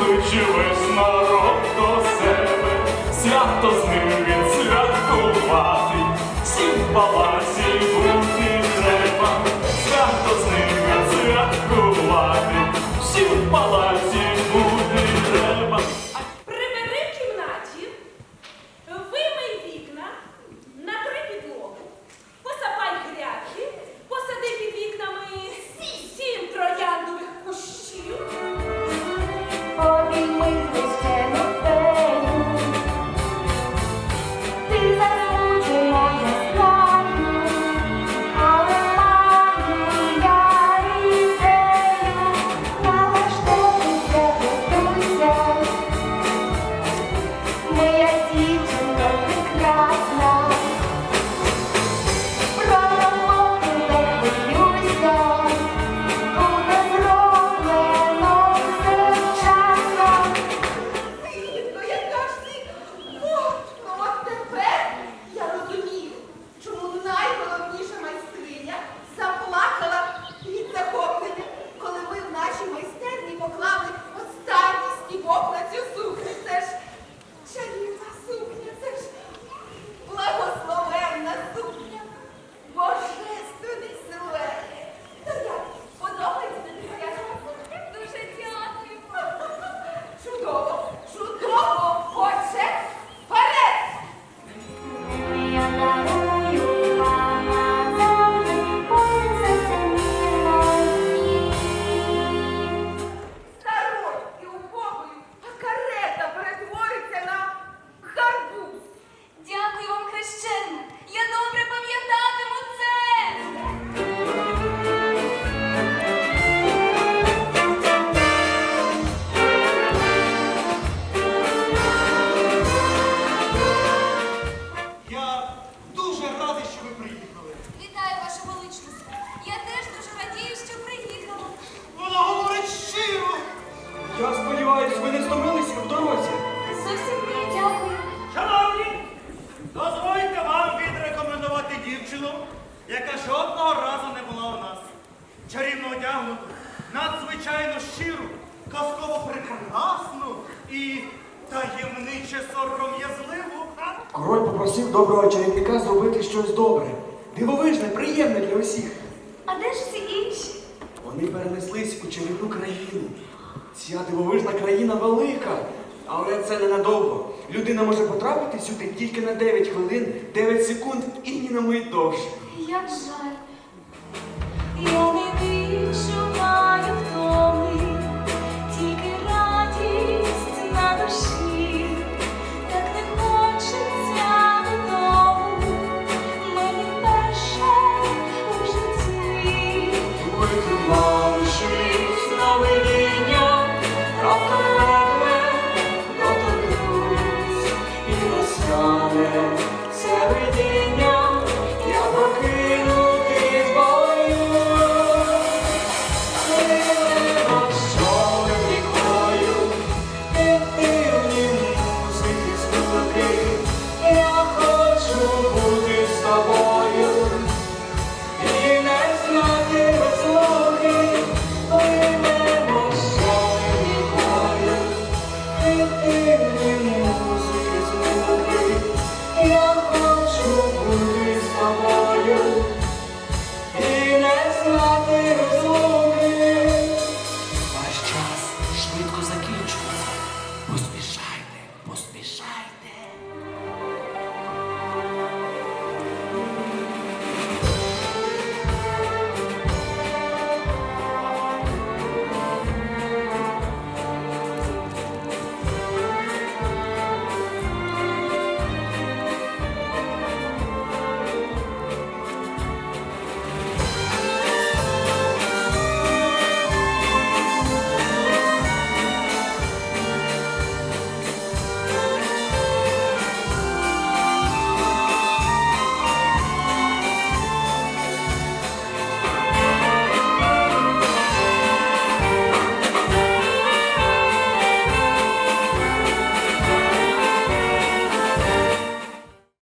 кличе весь народ до себе, свято з ним він святкувати, всім палає. одягнуту, надзвичайно щиру, казково прекрасну і таємниче сором'язливу. Король попросив доброго чарівника зробити щось добре, дивовижне, приємне для усіх. А де ж всі інші? Вони перенеслись у чарівну країну. Ця дивовижна країна велика, але це ненадовго. Людина може потрапити сюди тільки на 9 хвилин, 9 секунд і ні на мить довше. Як жаль. Я не 你说。